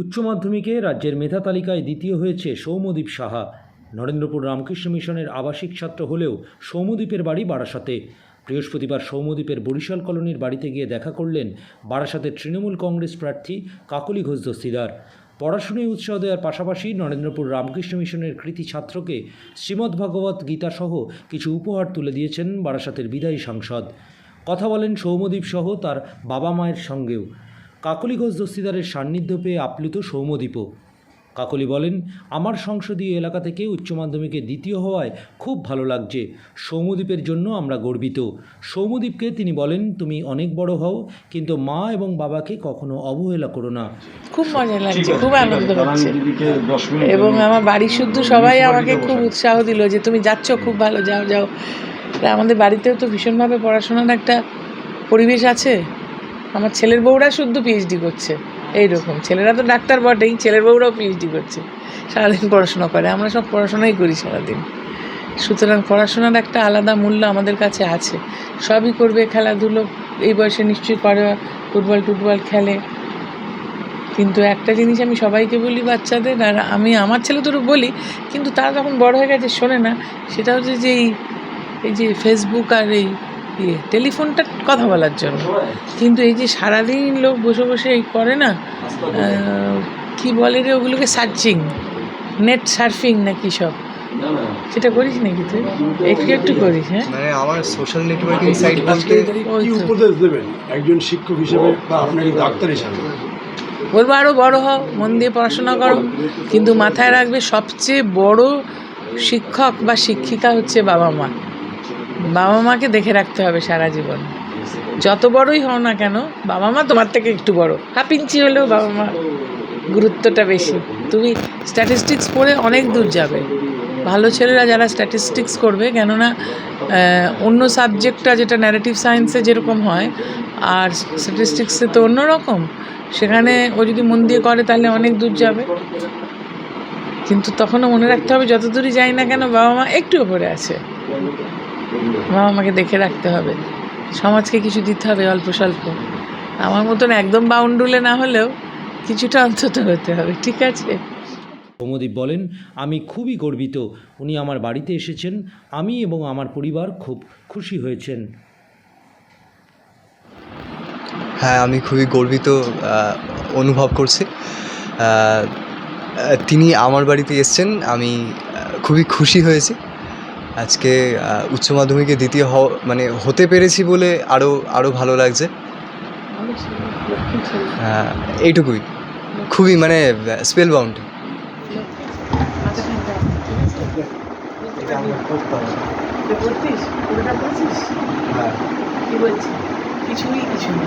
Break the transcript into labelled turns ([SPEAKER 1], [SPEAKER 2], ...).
[SPEAKER 1] উচ্চ মাধ্যমিকে রাজ্যের মেধা তালিকায় দ্বিতীয় হয়েছে সৌম্যদীপ সাহা। নরেন্দ্রপুর রামকৃষ্ণ মিশনের আবাসিক ছাত্র হলেও সৌমদ্বীপের বাড়ি বারাসাতে। বৃহস্পতিবার সৌম্যদীপের বরিশাল কলোনির বাড়িতে গিয়ে দেখা করলেন বারাসাতের তৃণমূল কংগ্রেস প্রার্থী কাকলি ঘোষ দস্তিদার। পড়াশুনায় উৎসাহ দেওয়ার পাশাপাশি নরেন্দ্রপুর রামকৃষ্ণ মিশনের কৃতি ছাত্রকে শ্রীমদ্ ভাগবত গীতাসহ কিছু উপহার তুলে দিয়েছেন বারাসাতের বিদায়ী সাংসদ। কথা বলেন সৌম্যদীপ সহ তার বাবা মায়ের সঙ্গেও। কাকলি ঘোষ দস্তিদারের সান্নিধ্য পেয়ে আপ্লুত সৌম্যদীপও কাকলি বলেন আমার সংসদীয় এলাকা থেকে উচ্চ মাধ্যমিকে দ্বিতীয় হওয়ায় খুব ভালো লাগছে। সৌম্যদীপের জন্য আমরা গর্বিত। সৌম্যদীপকে তিনি বলেন তুমি অনেক বড় হও কিন্তু মা এবং বাবাকে কখনো অবহেলা করো না।
[SPEAKER 2] খুব মজা লাগছে খুব আনন্দ হচ্ছে। এবং আমার বাড়ির শুদ্ধ সবাই আমাকে খুব উৎসাহ দিল যে তুমি যাচ্ছ খুব ভালো যাও যাও। আমাদের বাড়িতেও তো ভীষণভাবে পড়াশোনার একটা পরিবেশ আছে। আমার ছেলের বউরা শুদ্ধ পিএইচডি করছে। এইরকম। ছেলেরা তো ডাক্তার বটেই, ছেলের বউরাও পিএইচডি করছে। সারাদিন পড়াশোনা করে, আমরা সব পড়াশোনাই করি সারাদিন। সুতরাং পড়াশোনার একটা আলাদা মূল্য আমাদের কাছে আছে। সবই করবে, খেলাধুলো, এই বয়সে নিশ্চয়ই করে ফুটবল, টুটবল খেলে। কিন্তু একটা জিনিস আমি সবাইকে বলি, বাচ্চাদের, আর আমি আমার ছেলে তোর বলি, কিন্তু তারা যখন বড় হয়ে গেছে, শোনে না, সেটা হচ্ছে যে এই যে ফেসবুক আর এই ইয়ে টেলিফোনটা কথা বলার জন্য। কিন্তু এই যে সারাদিন লোক বসে বসে এই করে না কি বলে রে ওগুলোকে সার্চিং? নেট সার্ফিং না কি সব? সেটা করিস নাকি তুই? একটু একটু করিস হ্যাঁ?
[SPEAKER 3] মানে আমার সোশ্যাল নেটওয়ার্কিং সাইট বলতে
[SPEAKER 4] কি উপদেশ দেবেন? একজন শিক্ষক হিসেবে বা আপনাকে ডাক্তার হিসেবে?
[SPEAKER 2] বলব আরও বড় হও মন দিয়ে পড়াশোনা করো। কিন্তু মাথায় রাখবে সবচেয়ে বড় শিক্ষক বা শিক্ষিকা হচ্ছে বাবা মা। বাবা মাকে দেখে রাখতে হবে সারা জীবন। যত বড়ই হও না কেন বাবা মা তোমার থেকে একটু বড়। হাফ ইঞ্চি হলেও বাবা মা গুরুত্বটা বেশি। তুমি স্ট্যাটিস্টিক্স পড়ে অনেক দূর যাবে। ভালো ছেলেরা যারা স্ট্যাটিস্টিক্স করবে, কেননা অন্য সাবজেক্টটা যেটা ন্যারেটিভ সায়েন্সে যেরকম হয়, আর স্ট্যাটিস্টিক্সে তো অন্যরকম। সেখানে ও যদি মন দিয়ে করে, তাহলে অনেক দূর যাবে। কিন্তু তখনও মনে রাখতে হবে যত দূরই যাই না কেন বাবা মা একটু ওপরে আছে। বাবা আমাকে দেখে রাখতে হবে। সমাজকে কিছু দিতে হবে অল্প স্বল্প। আমার মতন একদম বাউন্ডুলে না হলেও কিছুটা অন্তত হতে হবে ঠিক আছে?
[SPEAKER 1] সৌম্যদীপ বলেন আমি খুবই গর্বিত উনি আমার বাড়িতে এসেছেন। আমি এবং আমার পরিবার খুব খুশি হয়েছেন।
[SPEAKER 3] হ্যাঁ আমি খুবই গর্বিত অনুভব করছি। তিনি আমার বাড়িতে এসছেন আমি খুবই খুশি হয়েছি। আজকে উচ্চ মাধ্যমিকে দ্বিতীয় হ মানে হতে পেরেছি বলে আরও আরও ভালো লাগছে। এইটুকুই। খুবই মানে স্পেল বাউন্ড
[SPEAKER 2] কিছুই কিছু না